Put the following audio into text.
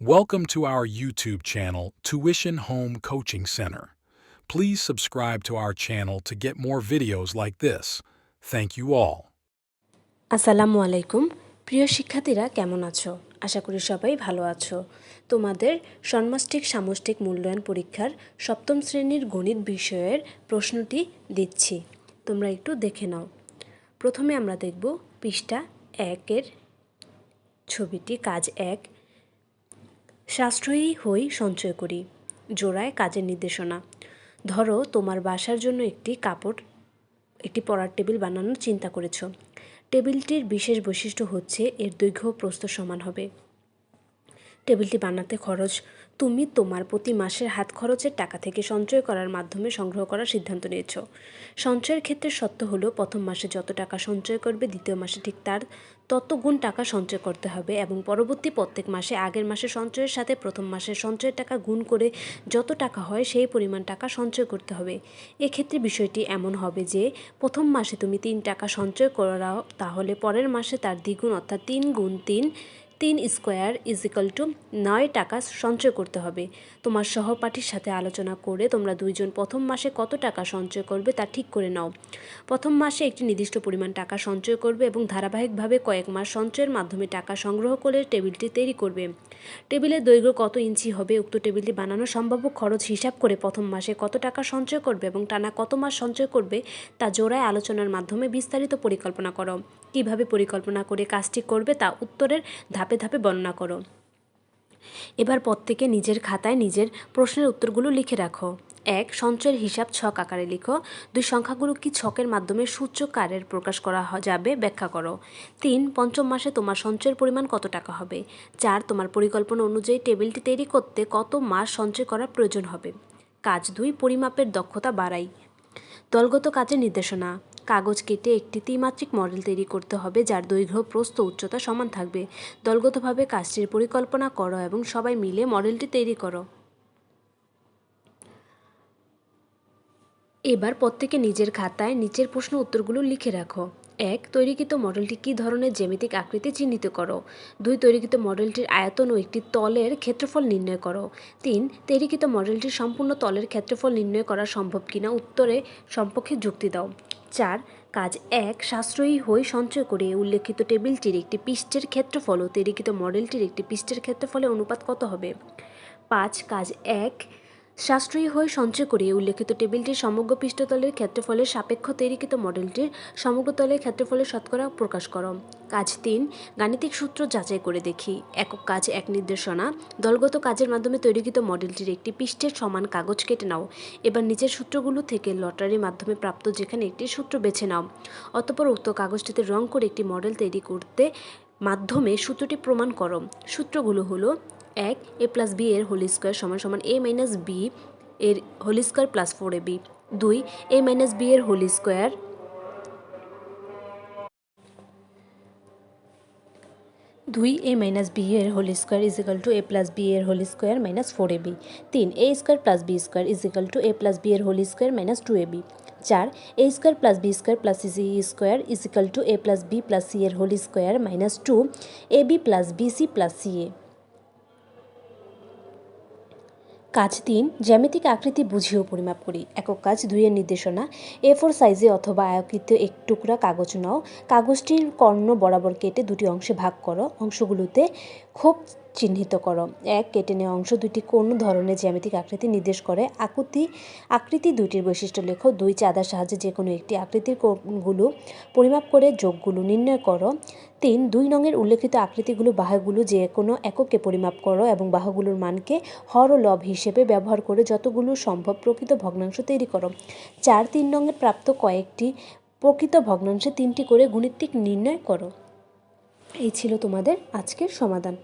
Welcome to our YouTube channel, Tuition Home Coaching Center. Please subscribe to our channel to get more videos like this. Thank you all. আসসালামু আলাইকুম প্রিয় শিক্ষার্থীরা কেমন আছো আশা করি সবাই ভালো আছো তোমাদের ষণ্মাষ্টিক সামষ্টিক মূল্যায়ন পরীক্ষার সপ্তম শ্রেণির গণিত বিষয়ের প্রশ্নটি দিচ্ছি তোমরা একটু দেখে নাও প্রথমে আমরা দেখব পৃষ্ঠা একের ছবিটি কাজ এক সাশ্রয়ী হই সঞ্চয় করি, জোড়ায় কাজের নির্দেশনা। ধরো, তোমার বাসার জন্য একটি কাপড়, একটি পড়ার টেবিল বানানোর চিন্তা করেছ। টেবিলটির বিশেষ বৈশিষ্ট্য হচ্ছে এর দৈর্ঘ্য প্রস্থ সমান হবে। টেবিলটি বানাতে খরচ। তুমি তোমার প্রতি মাসের হাত খরচের টাকা থেকে সঞ্চয় করার মাধ্যমে সংগ্রহ করার সিদ্ধান্ত নিয়েছ। সঞ্চয়ের ক্ষেত্রে সত্য হলো, প্রথম মাসে যত টাকা সঞ্চয় করবে, দ্বিতীয় মাসে ঠিক তার তত গুণ টাকা সঞ্চয় করতে হবে এবং পরবর্তী প্রত্যেক মাসে আগের মাসে সঞ্চয়ের সাথে প্রথম মাসের সঞ্চয়ের টাকা গুণ করে যত টাকা হয়, সেই পরিমাণ টাকা সঞ্চয় করতে হবে। এক্ষেত্রে বিষয়টি এমন হবে যে, প্রথম মাসে তুমি তিন টাকা সঞ্চয় করাও, তাহলে পরের মাসে তার দ্বিগুণ অর্থাৎ তিন গুণ তিন তিন স্কোয়ার ইজিক্যাল টু নয় টাকা সঞ্চয় করতে হবে। তোমার সহপাঠীর সাথে আলোচনা করে তোমরা দুইজন প্রথম মাসে কত টাকা সঞ্চয় করবে তা ঠিক করে নাও। প্রথম মাসে একটি নির্দিষ্ট পরিমাণ টাকা সঞ্চয় করবে এবং ধারাবাহিকভাবে কয়েক মাস সঞ্চয়ের মাধ্যমে টাকা সংগ্রহ করে টেবিলটি তৈরি করবে। টেবিলের দৈর্ঘ্য কত ইঞ্চি হবে, উক্ত টেবিলটি বানানো সম্ভাব্য খরচ হিসাব করে প্রথম মাসে কত টাকা সঞ্চয় করবে এবং টানা কত মাস সঞ্চয় করবে তা জোড়ায় আলোচনার মাধ্যমে বিস্তারিত পরিকল্পনা করো। কীভাবে পরিকল্পনা করে কাজটি করবে তা উত্তরের ধাপে ধাপে ধাপে বর্ণনা করো। এবার প্রত্যেকে নিজের খাতায় নিজের প্রশ্নের উত্তরগুলো লিখে রাখো। এক, সঞ্চয়ের হিসাব ছক আকারে লিখো। দুই, সংখ্যাগুলো কি ছকের মাধ্যমে সূচকারের প্রকাশ করা যাবে ব্যাখ্যা করো। তিন, পঞ্চম মাসে তোমার সঞ্চয়ের পরিমাণ কত টাকা হবে? চার, তোমার পরিকল্পনা অনুযায়ী টেবিলটি তৈরি করতে কত মাস সঞ্চয় করার প্রয়োজন হবে? কাজ দুই, পরিমাপের দক্ষতা বাড়াই। দলগত কাজের নির্দেশনা। কাগজ কেটে একটি ত্রিমাত্রিক মডেল তৈরি করতে হবে, যার দৈর্ঘ্য, প্রস্থ, উচ্চতা সমান থাকবে। দলগতভাবে কাজটির পরিকল্পনা করো এবং সবাই মিলে মডেলটি তৈরি করো। এবার প্রত্যেকে নিজের খাতায় নিচের প্রশ্ন উত্তরগুলো লিখে রাখো। এক, তৈরিকৃত মডেলটি কী ধরনের জ্যামিতিক আকৃতি চিহ্নিত করো? দুই, তৈরিকৃত মডেলটির আয়তন ও একটি তলের ক্ষেত্রফল নির্ণয় করো। তিন, তৈরিকৃত মডেলটির সম্পূর্ণ তলের ক্ষেত্রফল নির্ণয় করা সম্ভব কিনা উত্তরে সম্পর্কে যুক্তি দাও। চার, কাজ এক, সাশ্রয়ী হয়ে সঞ্চয় করে উল্লেখিত টেবিলটির একটি পৃষ্ঠের ক্ষেত্রফল ও তৈরিকৃত মডেলটির একটি পৃষ্ঠের ক্ষেত্রফলে অনুপাত কত হবে? পাঁচ, কাজ এক সাশ্রয়ী হয়ে সঞ্চয় করে উল্লেখিত টেবিলটির সমগ্র পৃষ্ঠতলের ক্ষেত্রফলের সাপেক্ষ তৈরিকৃত মডেলটির সমগ্র তলের ক্ষেত্রফলের শতকরা প্রকাশ করো। কাজ তিন, গাণিতিক সূত্র যাচাই করে দেখি। একক কাজ এক নির্দেশনা। দলগত কাজের মাধ্যমে তৈরিকৃত মডেলটির একটি পৃষ্ঠের সমান কাগজ কেটে নাও। এবার নিচের সূত্রগুলো থেকে লটারির মাধ্যমে প্রাপ্ত যেখানে একটি সূত্র বেছে নাও। অতপর উক্ত কাগজটিতে রং করে একটি মডেল তৈরি করতে মাধ্যমে সূত্রটি প্রমাণ করো। সূত্রগুলো হলো এক, এ প্লাস বি এর হোল স্কোয়ার সমান সমান এ মাইনাস বি এর whole square plus four A B দুই এ মাইনাস বি এর হোল স্কোয়ার দুই এ মাইনাস বি এর whole square is equal to A plus B এর whole square minus four A B তিন A square plus B square is equal to A plus B এর whole square minus two A B চার A square plus B square plus C square is equal to A plus B plus C এর whole square minus two A B plus B C plus C A কাজ তিন, জ্যামিতিক আকৃতি বুঝিয়েও পরিমাপ করি। একক কাজ, দুইয়ের নির্দেশনা এ ফোর সাইজে অথবা আয়কৃত এক টুকরা কাগজ নাও। কাগজটির কর্ণ বরাবর কেটে দুটি অংশে ভাগ করো। অংশগুলোতে খোপ চিহ্নিত করো। এক, কেটে নেওয়া অংশ দুটি কোন ধরনের জ্যামিতিক আকৃতি নির্দেশ করে? আকৃতি আকৃতি দুইটির বৈশিষ্ট্য লেখো। দুই, চাঁদার সাহায্যে যে কোনো একটি আকৃতির কোণগুলো পরিমাপ করে যোগগুলো নির্ণয় করো। তিন, দুই নঙের উল্লেখিত আকৃতিগুলো বাহুগুলো যে কোনো এককে পরিমাপ করো এবং বাহুগুলোর মানকে হর লব হিসেবে ব্যবহার করে যতগুলো সম্ভব প্রকৃত ভগ্নাংশ তৈরি করো। চার, তিন নঙের প্রাপ্ত কয়েকটি প্রকৃত ভগ্নাংশে তিনটি করে গুণিতিক নির্ণয় করো। এই ছিল তোমাদের আজকের সমাধান।